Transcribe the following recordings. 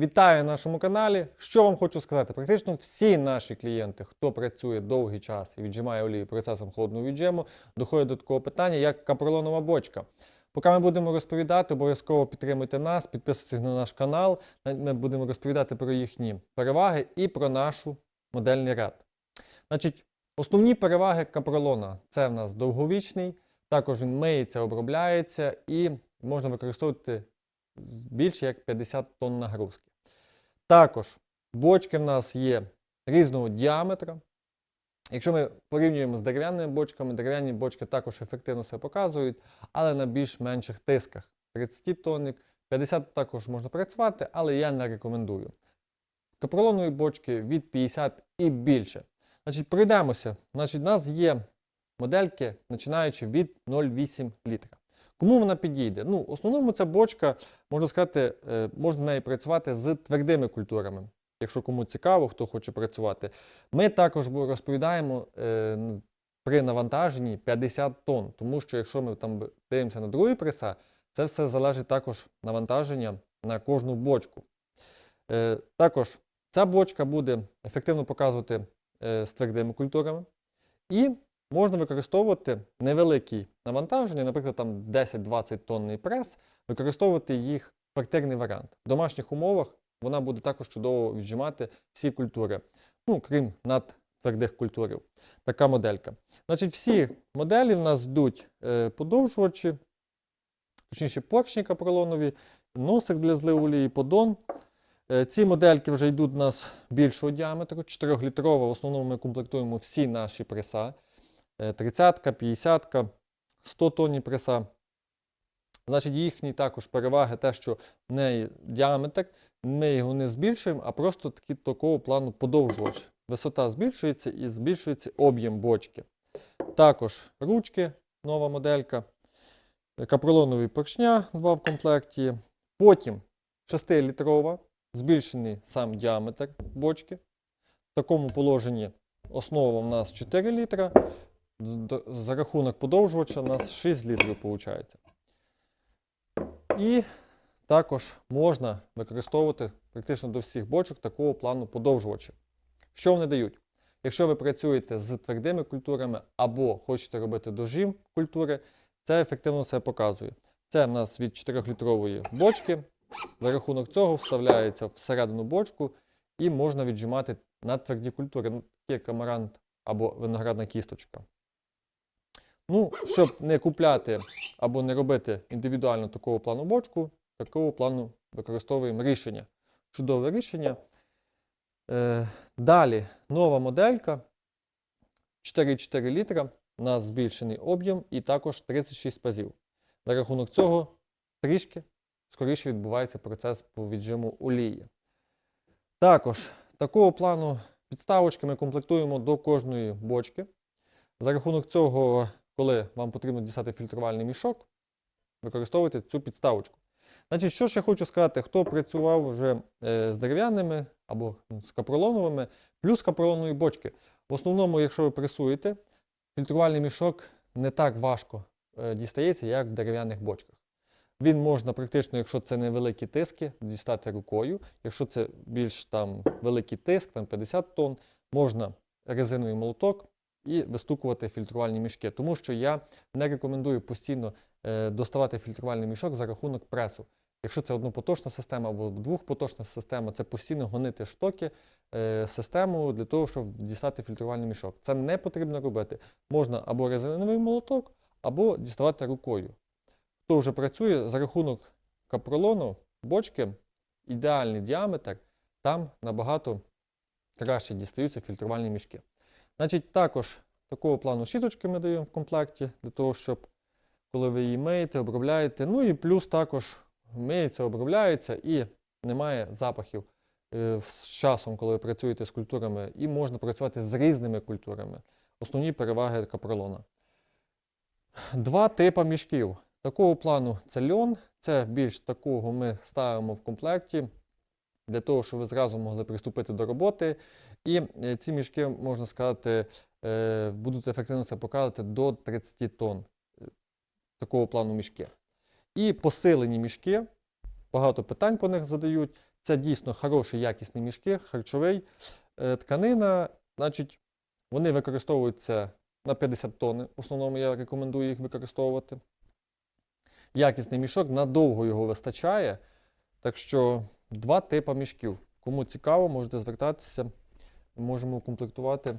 Вітаю на нашому каналі. Що вам хочу сказати? Практично всі наші клієнти, хто працює довгий час і віджимає олію процесом холодного віджиму, доходять до такого питання, як капролонова бочка. Поки ми будемо розповідати, обов'язково підтримуйте нас, підписуйтесь на наш канал. Ми будемо розповідати про їхні переваги і про нашу модельний ряд. Значить, основні переваги капролона це в нас довговічний, також він миється, обробляється і можна використовувати більше як 50 тонн нагрузки. Також бочки в нас є різного діаметра. Якщо ми порівнюємо з дерев'яними бочками, дерев'яні бочки також ефективно себе показують, але на більш менших тисках. 30 тонник, 50 також можна працювати, але я не рекомендую. Капролонові бочки від 50 і більше. Значить, пройдемося. Значить, у нас є модельки, починаючи від 0,8 літра. Кому вона підійде? Ну, в основному ця бочка, можна сказати, е, можна в працювати з твердими культурами. Якщо кому цікаво, хто хоче працювати. Ми також розповідаємо е, при навантаженні 50 тонн, тому що якщо ми там дивимося на другий преса, це все залежить також навантаження на кожну бочку. Е, також ця бочка буде ефективно показувати з твердими культурами. І можна використовувати невеликі навантаження, наприклад, там 10-20 тонний прес, використовувати їх в партерний варіант. В домашніх умовах вона буде також чудово віджимати всі культури, ну, крім надтвердих культурів. Така моделька. Значить, всі моделі в нас йдуть е, подовжувачі, точніше поршні капролонові, носик для зливу олії, подон. Е, Ці модельки вже йдуть у нас більшого діаметру, 4-літрова. В основному ми комплектуємо всі наші преса. 30, 50, 100 тонні преса. Значить, їхні також переваги те, що в неї діаметр, ми його не збільшуємо, а просто такі, такого плану подовжувач. Висота збільшується і збільшується об'єм бочки. Також ручки, нова моделька, капролонові поршня, два в комплекті. Потім 6-літрова, збільшений сам діаметр бочки. В такому положенні основа в нас 4 літра. За рахунок подовжувача у нас 6 літрів виходить. І також можна використовувати практично до всіх бочок такого плану подовжувачі. Що вони дають? Якщо ви працюєте з твердими культурами або хочете робити дожим культури, це ефективно себе показує. Це в нас від 4-літрової бочки. За рахунок цього вставляється всередину бочку і можна віджимати на тверді культури, ну, як амарант або виноградна кісточка. Ну, щоб не купляти або не робити індивідуально такого плану бочку, такого плану використовуємо рішення. Чудове рішення. Е, далі нова моделька 4,4 літра. У нас збільшений об'єм і також 36 пазів. За рахунок цього трішки скоріше відбувається процес по віджиму олії. Також такого плану підставочки ми комплектуємо до кожної бочки. За рахунок цього, коли вам потрібно дістати фільтрувальний мішок, використовуйте цю підставочку. Значить, що ж я хочу сказати, хто працював вже е, з дерев'яними або з капролоновими, плюс капролонові бочки. В основному, якщо ви пресуєте, фільтрувальний мішок не так важко е, дістається, як в дерев'яних бочках. Він можна практично, якщо це невеликі тиски, дістати рукою. Якщо це більш там великий тиск, там 50 тонн, можна резиновий молоток і вистукувати фільтрувальні мішки. Тому що я не рекомендую постійно е, доставати фільтрувальний мішок за рахунок пресу. Якщо це однопоточна система або двохпоточна система, це постійно гонити штоки е, систему для того, щоб дістати фільтрувальний мішок. Це не потрібно робити. Можна або резиновий молоток, або діставати рукою. Хто вже працює за рахунок капролону, бочки, ідеальний діаметр, там набагато краще дістаються фільтрувальні мішки. Значить, також такого плану щіточки ми даємо в комплекті, для того, щоб коли ви її миєте, обробляєте. Ну і плюс також миється, обробляється і немає запахів е, з часом, коли ви працюєте з культурами, і можна працювати з різними культурами. Основні переваги капролона. Два типи мішків. Такого плану це льон, це більш такого ми ставимо в комплекті для того, щоб ви зразу могли приступити до роботи. І е, ці мішки, можна сказати, е, будуть ефективно себе показувати до 30 тонн. Е, Такого плану мішки. І посилені мішки, багато питань по них задають. Це дійсно хороші якісні мішки, харчовий. Тканина, значить, вони використовуються на 50 тонн. В основному я рекомендую їх використовувати. Якісний мішок, надовго його вистачає. Так що два типи мішків. Кому цікаво, можете звертатися. Можемо укомплектувати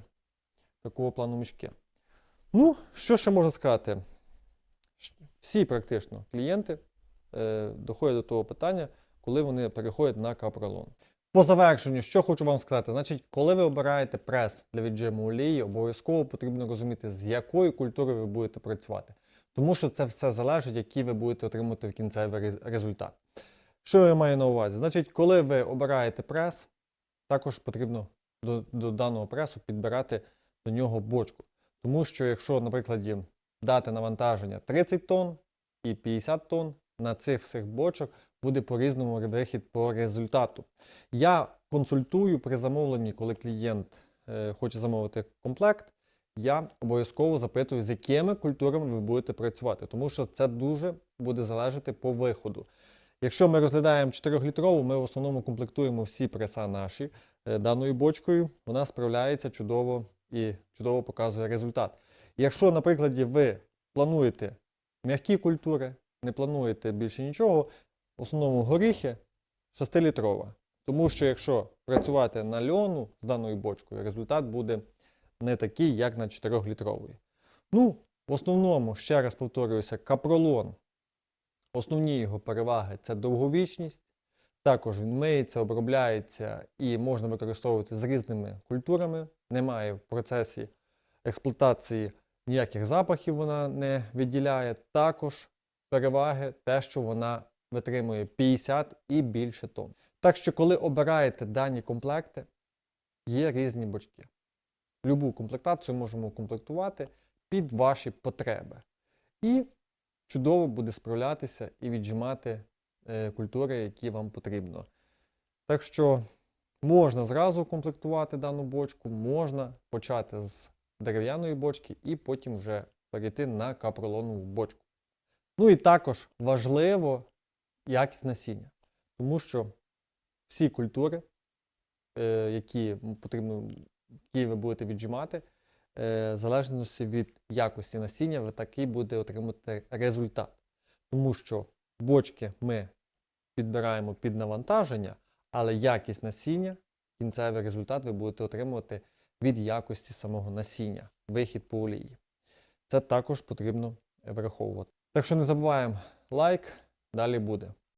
такого плану мішки. Ну, що ще можна сказати? Всі практично клієнти е, доходять до того питання, коли вони переходять на капролон. По завершенню, що хочу вам сказати, значить, коли ви обираєте прес для віджиму олії, обов'язково потрібно розуміти, з якою культурою ви будете працювати. Тому що це все залежить, який ви будете отримувати в кінцевий результат. Що я маю на увазі? Значить, коли ви обираєте прес, також потрібно до, до даного пресу підбирати до нього бочку. Тому що якщо, наприклад, дати навантаження 30 тонн і 50 тонн, на цих всіх бочок буде по-різному вихід по результату. Я консультую при замовленні, коли клієнт е, хоче замовити комплект, я обов'язково запитую, з якими культурами ви будете працювати, тому що це дуже буде залежати по виходу. Якщо ми розглядаємо 4-літрову, ми в основному комплектуємо всі преса наші е, даною бочкою, вона справляється чудово і чудово показує результат. Якщо, наприклад, ви плануєте м'які культури, не плануєте більше нічого, в основному горіхи 6-літрова. Тому що якщо працювати на льону з даною бочкою, результат буде не такий, як на 4-літрової. Ну, в основному, ще раз повторююся, капролон. Основні його переваги це довговічність. Також він миється, обробляється і можна використовувати з різними культурами. Немає в процесі експлуатації ніяких запахів вона не відділяє. Також переваги те, що вона витримує 50 і більше тонн. Так що, коли обираєте дані комплекти, є різні бочки. Любу комплектацію можемо укомплектувати під ваші потреби. І чудово буде справлятися і віджимати е, культури, які вам потрібно. Так що можна зразу комплектувати дану бочку, можна почати з дерев'яної бочки і потім вже перейти на капролонову бочку. Ну і також важливо якість насіння, тому що всі культури, е, які потрібно, які ви будете віджимати, в залежності від якості насіння, ви такий будете отримати результат. Тому що бочки ми підбираємо під навантаження, але якість насіння, кінцевий результат ви будете отримувати від якості самого насіння, вихід по олії. Це також потрібно враховувати. Так що не забуваємо лайк, далі буде.